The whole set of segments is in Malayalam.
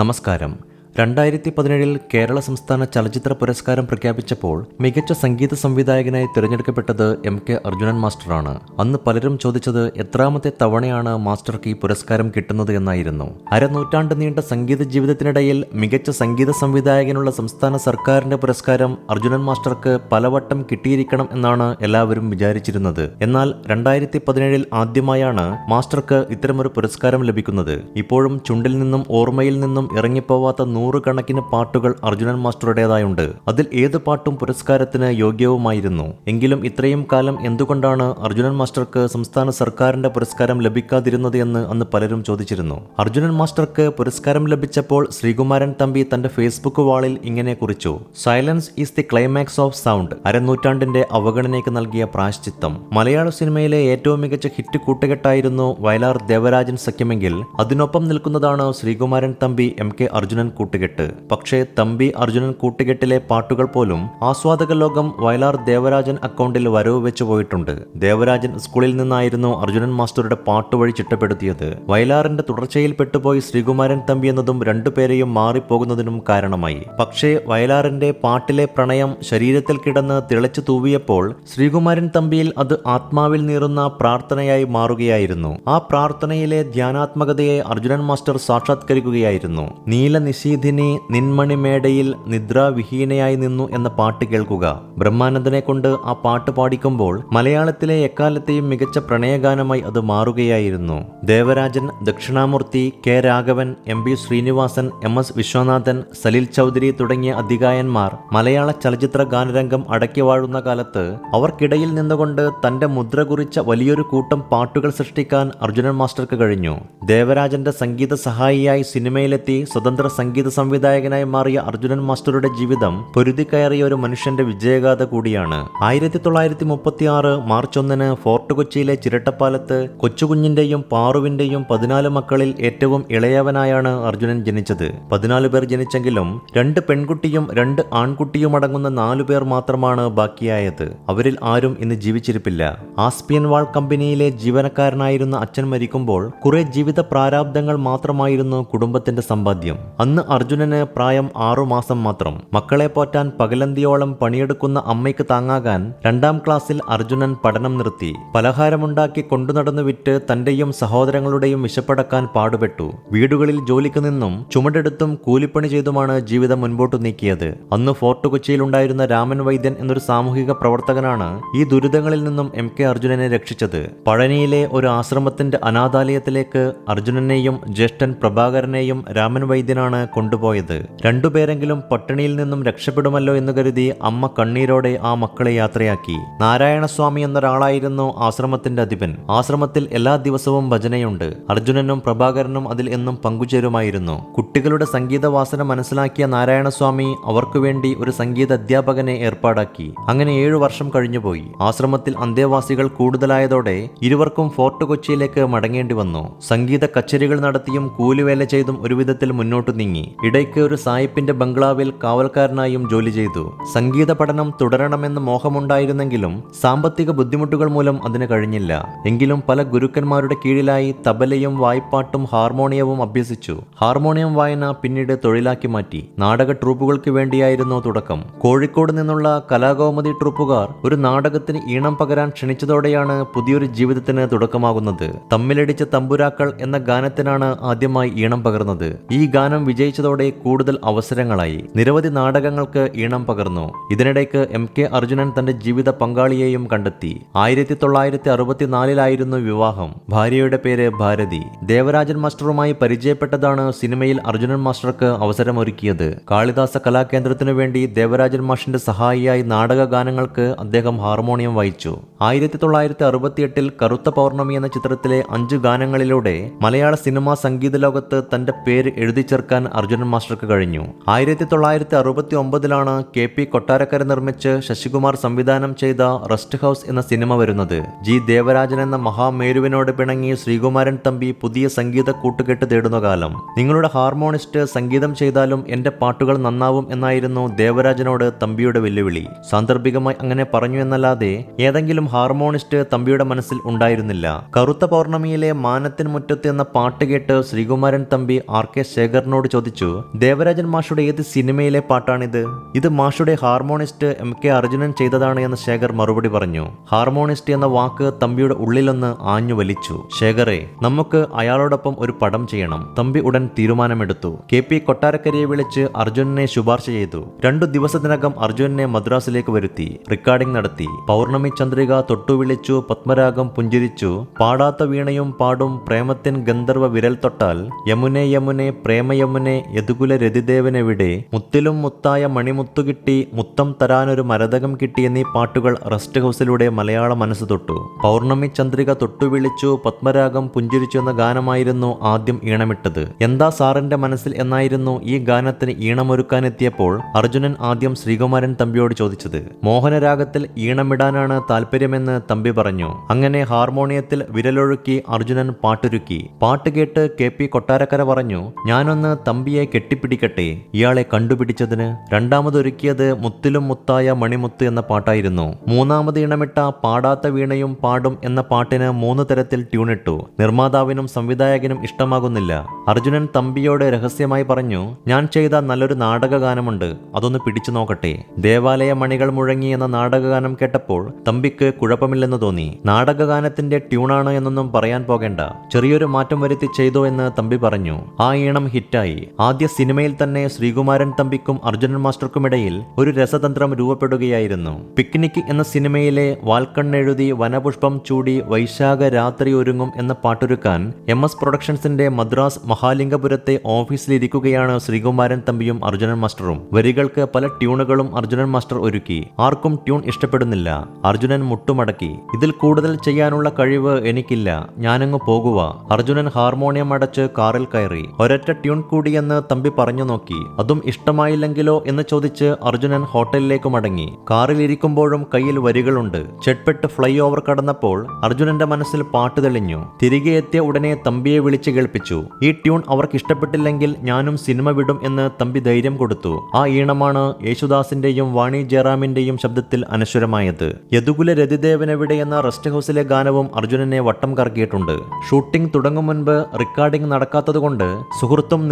നമസ്കാരം. രണ്ടായിരത്തി പതിനേഴിൽ കേരള സംസ്ഥാന ചലച്ചിത്ര പുരസ്കാരം പ്രഖ്യാപിച്ചപ്പോൾ മികച്ച സംഗീത സംവിധായകനായി തിരഞ്ഞെടുക്കപ്പെട്ടത് എം കെ അർജുനൻ മാസ്റ്ററാണ്. അന്ന് പലരും ചോദിച്ചത് എത്രാമത്തെ തവണയാണ് മാസ്റ്റർക്ക് ഈ പുരസ്കാരം കിട്ടുന്നത് എന്നായിരുന്നു. അരനൂറ്റാണ്ട് നീണ്ട സംഗീത ജീവിതത്തിനിടയിൽ മികച്ച സംഗീത സംവിധായകനുള്ള സംസ്ഥാന സർക്കാരിന്റെ പുരസ്കാരം അർജുനൻ മാസ്റ്റർക്ക് പലവട്ടം കിട്ടിയിരിക്കണം എന്നാണ് എല്ലാവരും വിചാരിച്ചിരുന്നത്. എന്നാൽ രണ്ടായിരത്തി പതിനേഴിൽ ആദ്യമായാണ് മാസ്റ്റർക്ക് ഇത്തരമൊരു പുരസ്കാരം ലഭിക്കുന്നത്. ഇപ്പോഴും ചുണ്ടിൽ നിന്നും ഓർമ്മയിൽ നിന്നും ഇറങ്ങിപ്പോവാത്ത നൂറുകണക്കിന് പാട്ടുകൾ അർജുനൻ മാസ്റ്ററുടേതായുണ്ട്. അതിൽ ഏത് പാട്ടും പുരസ്കാരത്തിന് യോഗ്യവുമായിരുന്നു. എങ്കിലും ഇത്രയും കാലം എന്തുകൊണ്ടാണ് അർജുനൻ മാസ്റ്റർക്ക് സംസ്ഥാന സർക്കാരിന്റെ പുരസ്കാരം ലഭിക്കാതിരുന്നത് എന്ന് അന്ന് പലരും ചോദിച്ചിരുന്നു. അർജുനൻ മാസ്റ്റർക്ക് പുരസ്കാരം ലഭിച്ചപ്പോൾ ശ്രീകുമാരൻ തമ്പി തന്റെ ഫേസ്ബുക്ക് വാളിൽ ഇങ്ങനെ കുറിച്ചു. Silence is the climax of sound അരനൂറ്റാണ്ടിന്റെ അവഗണനയ്ക്ക് നൽകിയ പ്രാശ്ചിത്തം മലയാള സിനിമയിലെ ഏറ്റവും മികച്ച ഹിറ്റ് കൂട്ടുകെട്ടായിരുന്നു വയലാർ ദേവരാജൻ സഖ്യമെങ്കിൽ. അതിനൊപ്പം നിൽക്കുന്നതാണ് ശ്രീകുമാരൻ തമ്പി എം കെ അർജുനൻ കൂട്ടുകെട്ട്. പക്ഷേ തമ്പി അർജുനൻ കൂട്ടുകെട്ടിലെ പാട്ടുകൾ പോലും ആസ്വാദക ലോകം വയലാർ ദേവരാജൻ അക്കൗണ്ടിൽ വരവ് വെച്ചു പോയിട്ടുണ്ട്. ദേവരാജൻ സ്കൂളിൽ നിന്നായിരുന്നു അർജുനൻ മാസ്റ്ററുടെ പാട്ടുവഴി ചിട്ടപ്പെടുത്തിയത്. വയലാറിന്റെ തുടർച്ചയിൽ പെട്ടുപോയി ശ്രീകുമാരൻ തമ്പി എന്നതും രണ്ടുപേരെയും മാറിപ്പോകുന്നതിനും കാരണമായി. പക്ഷേ വയലാറിന്റെ പാട്ടിലെ പ്രണയം ശരീരത്തിൽ കിടന്ന് തിളച്ചു തൂവിയപ്പോൾ ശ്രീകുമാരൻ തമ്പിയിൽ അത് ആത്മാവിൽ നീറുന്ന പ്രാർത്ഥനയായി മാറുകയായിരുന്നു. ആ പ്രാർത്ഥനയിലെ ധ്യാനാത്മകതയെ അർജുനൻ മാസ്റ്റർ സാക്ഷാത്കരിക്കുകയായിരുന്നു. നീല നിശീധിനി നിന്മണിമേടയിൽ നിദ്രാവിഹീനയായി നിന്നു എന്ന പാട്ട് കേൾക്കുക. ബ്രഹ്മാനന്ദനെ കൊണ്ട് ആ പാട്ട് പാടിക്കുമ്പോൾ മലയാളത്തിലെ എക്കാലത്തെയും മികച്ച പ്രണയഗാനമായി അത് മാറുകയായിരുന്നു. Devarajan Dakshinamoorthy K Raghavan M B Sreenivasan M S Viswanathan Salil Chowdhury തുടങ്ങിയ അധികായന്മാർ മലയാള ചലച്ചിത്ര ഗാനരംഗം അടക്കി വാഴുന്ന കാലത്ത് അവർക്കിടയിൽ നിന്നുകൊണ്ട് തന്റെ മുദ്ര കുറിച്ച വലിയൊരു കൂട്ടം പാട്ടുകൾ സൃഷ്ടിക്കാൻ അർജുനൻ മാസ്റ്റർക്ക് കഴിഞ്ഞു. ദേവരാജന്റെ സംഗീത സഹായിയായി സിനിമയിലെത്തി സ്വതന്ത്ര സംഗീത സംവിധായകനായി മാറിയ അർജുനൻ മാസ്റ്ററുടെ ജീവിതം പൊരുതി കയറിയ ഒരു മനുഷ്യന്റെ വിജയഗാഥ കൂടിയാണ്. ആയിരത്തി തൊള്ളായിരത്തി മുപ്പത്തി ആറ് മാർച്ച് ഒന്നിന് ഫോർട്ട് കൊച്ചിയിലെ ചിരട്ടപ്പാലത്ത് കൊച്ചുകുഞ്ഞിന്റെയും പാറുവിന്റെയും പതിനാല് മക്കളിൽ ഏറ്റവും ഇളയവനായാണ് അർജുനൻ ജനിച്ചത്. പതിനാല് പേർ ജനിച്ചെങ്കിലും രണ്ട് പെൺകുട്ടിയും രണ്ട് ആൺകുട്ടിയും അടങ്ങുന്ന നാലു പേർ മാത്രമാണ് ബാക്കിയായത്. അവരിൽ ആരും ഇന്ന് ജീവിച്ചിരിപ്പില്ല. ആസ്പിയൻ വാൾ കമ്പനിയിലെ ജീവനക്കാരനായിരുന്ന അച്ഛൻ മരിക്കുമ്പോൾ കുറെ ജീവിത പ്രാരാബ്ദങ്ങൾ മാത്രമായിരുന്നു കുടുംബത്തിന്റെ സമ്പാദ്യം. അന്ന് അർജുനന് പ്രായം ആറുമാസം മാത്രം. മക്കളെ പോറ്റാൻ പകലന്തിയോളം പണിയെടുക്കുന്ന അമ്മയ്ക്ക് താങ്ങാകാൻ രണ്ടാം ക്ലാസ്സിൽ അർജുനൻ പഠനം നിർത്തി. പലഹാരമുണ്ടാക്കി കൊണ്ടുനടന്നു വിറ്റ് തന്റെയും സഹോദരങ്ങളുടെയും വിശപ്പടക്കാൻ പാടുപെട്ടു. വീടുകളിൽ ജോലിക്ക് നിന്നും ചുമടെടുത്തും കൂലിപ്പണി ചെയ്തുമാണ് ജീവിതം മുൻപോട്ടു നീക്കിയത്. അന്ന് ഫോർട്ട് കൊച്ചിയിലുണ്ടായിരുന്ന രാമൻ വൈദ്യൻ എന്നൊരു സാമൂഹിക പ്രവർത്തകനാണ് ഈ ദുരിതങ്ങളിൽ നിന്നും എം കെ അർജുനനെ രക്ഷിച്ചത്. പഴനിയിലെ ഒരു ആശ്രമത്തിന്റെ അനാഥാലയത്തിലേക്ക് അർജുനനെയും ജ്യേഷ്ഠൻ പ്രഭാകരനെയും രാമൻ വൈദ്യനാണ് കൊണ്ടുപോയത്. രണ്ടുപേരെങ്കിലും പട്ടിണിയിൽ നിന്നും രക്ഷപ്പെടുമല്ലോ എന്ന് കരുതി അമ്മ കണ്ണീരോടെ ആ മക്കളെ യാത്രയാക്കി. നാരായണസ്വാമി എന്നൊരാളായിരുന്നു ആശ്രമത്തിന്റെ അധിപൻ. ആശ്രമത്തിൽ എല്ലാ ദിവസവും ഭജനയുണ്ട്. അർജുനനും പ്രഭാകരനും അതിൽ എന്നും പങ്കുചേരുമായിരുന്നു. കുട്ടികളുടെ സംഗീതവാസന മനസ്സിലാക്കിയ നാരായണസ്വാമി അവർക്കു വേണ്ടി ഒരു സംഗീത അധ്യാപകനെ ഏർപ്പാടാക്കി. അങ്ങനെ ഏഴു വർഷം കഴിഞ്ഞുപോയി. ആശ്രമത്തിൽ അന്തേവാസികൾ കൂടുതലായതോടെ ഇരുവർക്കും ഫോർട്ട് കൊച്ചിയിലേക്ക് മടങ്ങേണ്ടി വന്നു. സംഗീത കച്ചേരികൾ നടത്തിയും കൂലിവേല ചെയ്തും ഒരുവിധത്തിൽ മുന്നോട്ടു നീങ്ങി. ഇടയ്ക്ക് ഒരു സായിപ്പിന്റെ ബംഗ്ലാവിൽ കാവൽക്കാരനായും ജോലി ചെയ്തു. സംഗീത പഠനം തുടരണമെന്ന് മോഹമുണ്ടായിരുന്നെങ്കിലും സാമ്പത്തിക ബുദ്ധിമുട്ടുകൾ മൂലം അതിന് കഴിഞ്ഞില്ല. എങ്കിലും പല ഗുരുക്കന്മാരുടെ കീഴിലായി തബലയും വായ്പാട്ടും ഹാർമോണിയവും അഭ്യസിച്ചു. ഹാർമോണിയം വായന പിന്നീട് തൊഴിലാക്കി മാറ്റി. നാടക ട്രൂപ്പുകൾക്ക് വേണ്ടിയായിരുന്നു തുടക്കം. കോഴിക്കോട് നിന്നുള്ള കലാകൗമുദി ട്രൂപ്പുകാർ ഒരു നാടകത്തിന് ഈണം പകരാൻ ക്ഷണിച്ചതോടെയാണ് പുതിയൊരു ജീവിതത്തിന് തുടക്കമാകുന്നത്. തമ്മിലടിച്ച തമ്പുരാക്കൾ എന്ന ഗാനത്തിനാണ് ആദ്യമായി ഈണം പകർന്നത്. ഈ ഗാനം വിജയിച്ചതോടെ കൂടുതൽ അവസരങ്ങളായി. നിരവധി നാടകങ്ങൾക്ക് ഈണം പകർന്നു. ഇതിനിടയ്ക്ക് എം കെ അർജുനൻ തന്റെ ജീവിത പങ്കാളിയെയും കണ്ടെത്തി. ആയിരത്തി തൊള്ളായിരത്തി അറുപത്തിനാലിലായിരുന്നു വിവാഹം. ഭാര്യയുടെ പേര് ഭാരതി. ദേവരാജൻ മാസ്റ്ററുമായി പരിചയപ്പെട്ടതാണ് സിനിമയിൽ അർജുനൻ മാസ്റ്റർക്ക് അവസരമൊരുക്കിയത്. കാളിദാസ കലാകേന്ദ്രത്തിനു വേണ്ടി ദേവരാജൻ മാഷിന്റെ സഹായിയായി നാടക ഗാനങ്ങൾക്ക് അദ്ദേഹം ഹാർമോണിയം വായിച്ചു ആയിരത്തി തൊള്ളായിരത്തി അറുപത്തിയെട്ടിൽ കറുത്ത പൗർണമി എന്ന ചിത്രത്തിലെ അഞ്ചു ഗാനങ്ങളിലൂടെ മലയാള സിനിമാ സംഗീത ലോകത്ത് തന്റെ പേര് എഴുതി ചേർക്കാൻ അർജുനൻ മാസ്റ്റർക്ക് കഴിഞ്ഞു. ആയിരത്തി തൊള്ളായിരത്തി അറുപത്തി ഒമ്പതിലാണ് കെ പി കൊട്ടാരക്കര നിർമ്മിച്ച് ശശികുമാർ സംവിധാനം ചെയ്ത റെസ്റ്റ് ഹൗസ് എന്ന സിനിമ വരുന്നത്. ജി ദേവരാജൻ എന്ന മഹാമേരുവിനോട് പിണങ്ങി ശ്രീകുമാരൻ തമ്പി പുതിയ സംഗീത കൂട്ടുകെട്ട് തേടുന്ന കാലം. നിങ്ങളുടെ ഹാർമോണിസ്റ്റ് സംഗീതം ചെയ്താലും എന്റെ പാട്ടുകൾ നന്നാവും എന്നായിരുന്നു ദേവരാജനോട് തമ്പിയുടെ വെല്ലുവിളി. സാന്ദർഭികമായി അങ്ങനെ പറഞ്ഞു എന്നല്ലാതെ ഏതെങ്കിലും ഹാർമോണിസ്റ്റ് തമ്പിയുടെ മനസ്സിൽ ഉണ്ടായിരുന്നില്ല. കറുത്ത പൗർണമിയിലെ മാനത്തിൻ മുറ്റത്ത് എന്ന പാട്ട് കേട്ട് ശ്രീകുമാരൻ തമ്പി ആർ കെ ശേഖറിനോട് ചോദിച്ചു ചോദിച്ചു ദേവരാജൻ മാഷുടെ ഏത് സിനിമയിലെ പാട്ടാണിത്? ഇത് മാഷുടെ ഹാർമോണിസ്റ്റ് എം കെ അർജുനൻ ചെയ്തതാണ് എന്ന് ശേഖർ മറുപടി പറഞ്ഞു. ഹാർമോണിസ്റ്റ് എന്ന വാക്ക് തമ്പിയുടെ ഉള്ളിലൊന്ന് ആഞ്ഞു വലിച്ചു. ശേഖറെ നമുക്ക് അയാളോടൊപ്പം ഒരു പടം ചെയ്യണം. തമ്പി ഉടൻ തീരുമാനമെടുത്തു. കെ പി കൊട്ടാരക്കരയെ വിളിച്ച് അർജുനനെ ശുപാർശ ചെയ്തു. രണ്ടു ദിവസത്തിനകം അർജുനനെ മദ്രാസിലേക്ക് വരുത്തി. റെക്കോർഡിംഗ് നടത്തി. പൗർണമി ചന്ദ്രിക തൊട്ടുവിളിച്ചു പത്മരാഗം പുഞ്ചിരിച്ചു. പാടാത്ത വീണയും പാടും പ്രേമത്തിൻ ഗന്ധർവ വിരൽ തൊട്ടാൽ യമുനെ യമുനെ പ്രേമയമുനെ യദുകുല രതിദേവനെവിടെ മുത്തിലും മുത്തായ മണിമുത്തു കിട്ടി മുത്തം തരാനൊരു മരതകം കിട്ടി എന്നീ പാട്ടുകൾ റെസ്റ്റ് ഹൗസിലൂടെ മലയാള മനസ്സ് തൊട്ടു. പൗർണമി ചന്ദ്രിക തൊട്ടുവിളിച്ചു പത്മരാഗം പുഞ്ചിരിച്ചു എന്ന ഗാനമായിരുന്നു ആദ്യം ഈണമിട്ടത്. എന്താ സാറിന്റെ മനസ്സിൽ എന്നായിരുന്നു ഈ ഗാനത്തിന് ഈണമൊരുക്കാനെത്തിയപ്പോൾ അർജുനൻ ആദ്യം ശ്രീകുമാരൻ തമ്പിയോട് ചോദിച്ചത്. മോഹനരാഗത്തിൽ ഈണമിടാനാണ് താല്പര്യമെന്ന് തമ്പി പറഞ്ഞു. അങ്ങനെ ഹാർമോണിയത്തിൽ വിരലൊഴുക്കി അർജുനൻ പാട്ടൊരുക്കി. പാട്ട് കേട്ട് കെ പി കൊട്ടാരക്കര പറഞ്ഞു ഞാനൊന്ന് തമ്പിയെ കെട്ടിപ്പിടിക്കട്ടെ. ഇയാളെ കണ്ടുപിടിച്ചതിന് രണ്ടാമതൊരുക്കിയത് മുത്തിലും മുത്തായ മണിമുത്ത് എന്ന പാട്ടായിരുന്നു. മൂന്നാമത് ഇണമിട്ട പാടാത്ത വീണയും പാടും എന്ന പാട്ടിന് മൂന്ന് തരത്തിൽ ട്യൂണിട്ടു. നിർമ്മാതാവിനും സംവിധായകനും ഇഷ്ടമാകുന്നില്ല. അർജുനൻ തമ്പിയോട് രഹസ്യമായി പറഞ്ഞു ഞാൻ ചെയ്ത നല്ലൊരു നാടകഗാനമുണ്ട്. അതൊന്ന് പിടിച്ചു നോക്കട്ടെ. ദേവാലയ മണികൾ മുഴങ്ങി എന്ന നാടകഗാനം കേട്ടപ്പോൾ തമ്പിക്ക് കുഴപ്പമില്ലെന്ന് തോന്നി. നാടകഗാനത്തിന്റെ ട്യൂണാണ് എന്നൊന്നും പറയാൻ പോകേണ്ട. ചെറിയൊരു മാറ്റം വരുത്തി ചെയ്തോ എന്ന് തമ്പി പറഞ്ഞു. ആ ഈണം ഹിറ്റായി. ആദ്യ സിനിമയിൽ തന്നെ ശ്രീകുമാരൻ തമ്പിക്കും അർജുനൻ മാസ്റ്റർക്കുമിടയിൽ ഒരു രസതന്ത്രം രൂപപ്പെടുകയായിരുന്നു. പിക്നിക് എന്ന സിനിമയിലെ വാൽക്കണ്ണെഴുതി വനപുഷ്പം ചൂടി വൈശാഖ രാത്രി ഒരുങ്ങും എന്ന പാട്ടൊരുക്കാൻ എം എസ് പ്രൊഡക്ഷൻസിന്റെ മദ്രാസ് മഹാലിംഗപുരത്തെ ഓഫീസിലിരിക്കുകയാണ് ശ്രീകുമാരൻ തമ്പിയും അർജുനൻ മാസ്റ്ററും. വരികൾക്ക് പല ട്യൂണുകളും അർജുനൻ മാസ്റ്റർ ഒരുക്കി. ആർക്കും ട്യൂൺ ഇഷ്ടപ്പെടുന്നില്ല. അർജുനൻ മുട്ടുമടക്കി. ഇതിൽ കൂടുതൽ ചെയ്യാനുള്ള കഴിവ് എനിക്കില്ല. ഞാനങ്ങ് പോകുക അർജുനൻ ഹാർമോണിയം അടച്ച് കാറിൽ കയറി. ഒരൊറ്റ ട്യൂൺ കൂടിയെന്ന് തമ്പി പറഞ്ഞു നോക്കി അതും ഇഷ്ടമായില്ലെങ്കിലോ? എന്ന് ചോദിച്ച് അർജുനൻ ഹോട്ടലിലേക്ക് മടങ്ങി. കാറിലിരിക്കുമ്പോഴും കയ്യിൽ വരികളുണ്ട്. ചെട്ട്പെട്ട് ഫ്ലൈ ഓവർ കടന്നപ്പോൾ അർജുനന്റെ മനസ്സിൽ പാട്ട് തെളിഞ്ഞു. തിരികെ എത്തിയ ഉടനെ തമ്പിയെ വിളിച്ച് കേൾപ്പിച്ചു ഈ ട്യൂൺ അവർക്ക് ഇഷ്ടപ്പെട്ടില്ലെങ്കിൽ ഞാനും സിനിമ വിടും എന്ന് തമ്പി ധൈര്യം കൊടുത്തു. ആ ഈണമാണ് യേശുദാസിന്റെയും വാണി ജയറാമിന്റെയും ശബ്ദത്തിൽ അനശ്വരമായത്. യദുകുല രതിദേവനെവിടെ എന്ന റെസ്റ്റ് ഹൗസിലെ ഗാനവും അർജുനനെ വട്ടം കറക്കിയിട്ടുണ്ട്. ഷൂട്ടിംഗ് തുടങ്ങും മുൻപ് റെക്കോർഡിംഗ് നടക്കാത്തതുകൊണ്ട് സുഹൃത്തും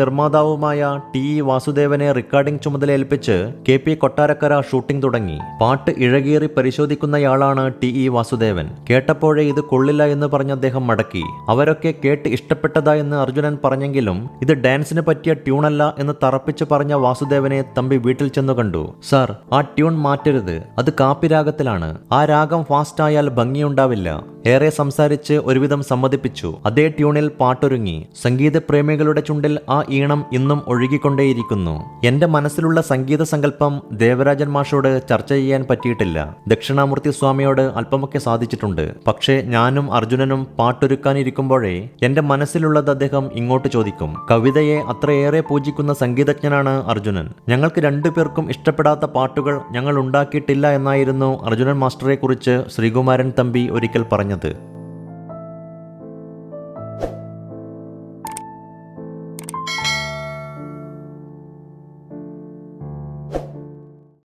നിർമ്മാതാവുമായ ടി ഇ വാസുദേവനെ റെക്കോർഡിംഗ് ചുമതല ഏൽപ്പിച്ച് കെ പി കൊട്ടാരക്കര ഷൂട്ടിംഗ് തുടങ്ങി. പാട്ട് ഇഴകേറി പരിശോധിക്കുന്നയാളാണ് ടി ഇ വാസുദേവൻ. കേട്ടപ്പോഴേ ഇത് കൊള്ളില്ല എന്ന് പറഞ്ഞ അദ്ദേഹം മടക്കി. അവരൊക്കെ കേട്ട് ഇഷ്ടപ്പെട്ടതാ എന്ന് അർജുനൻ പറഞ്ഞെങ്കിലും ഇത് ഡാൻസിന് പറ്റിയ ട്യൂണല്ല എന്ന് തറപ്പിച്ച് പറഞ്ഞ വാസുദേവനെ തമ്പി വീട്ടിൽ ചെന്നു കണ്ടു. സാർ ആ ട്യൂൺ മാറ്റരുത്. അത് കാപ്പി രാഗത്തിലാണ്. ആ രാഗം ഫാസ്റ്റ് ആയാൽ ഭംഗിയുണ്ടാവില്ല. ഏറെ സംസാരിച്ച് ഒരുവിധം സമ്മതിപ്പിച്ചു. അതേ ട്യൂണിൽ പാട്ടൊരുങ്ങി. സംഗീത പ്രേമികളുടെ ചുണ്ടിൽ ആ ഈണം ഒഴുകിക്കൊണ്ടേയിരിക്കുന്നു. എന്റെ മനസ്സിലുള്ള സംഗീത സങ്കല്പം ദേവരാജൻ മാഷോട് ചർച്ച ചെയ്യാൻ പറ്റിയിട്ടില്ല. ദക്ഷിണാമൂർത്തി സ്വാമിയോട് അല്പമൊക്കെ സാധിച്ചിട്ടുണ്ട്. പക്ഷേ ഞാനും അർജുനനും പാട്ടൊരുക്കാനിരിക്കുമ്പോഴേ എന്റെ മനസ്സിലുള്ളത് അദ്ദേഹം ഇങ്ങോട്ട് ചോദിക്കും. കവിതയെ അത്രയേറെ പൂജിക്കുന്ന സംഗീതജ്ഞനാണ് അർജുനൻ. ഞങ്ങൾക്ക് രണ്ടുപേർക്കും ഇഷ്ടപ്പെടാത്ത പാട്ടുകൾ ഞങ്ങൾ ഉണ്ടാക്കിയിട്ടില്ല എന്നായിരുന്നു അർജുനൻ മാസ്റ്ററെ കുറിച്ച് ശ്രീകുമാരൻ തമ്പി ഒരിക്കൽ പറഞ്ഞത്.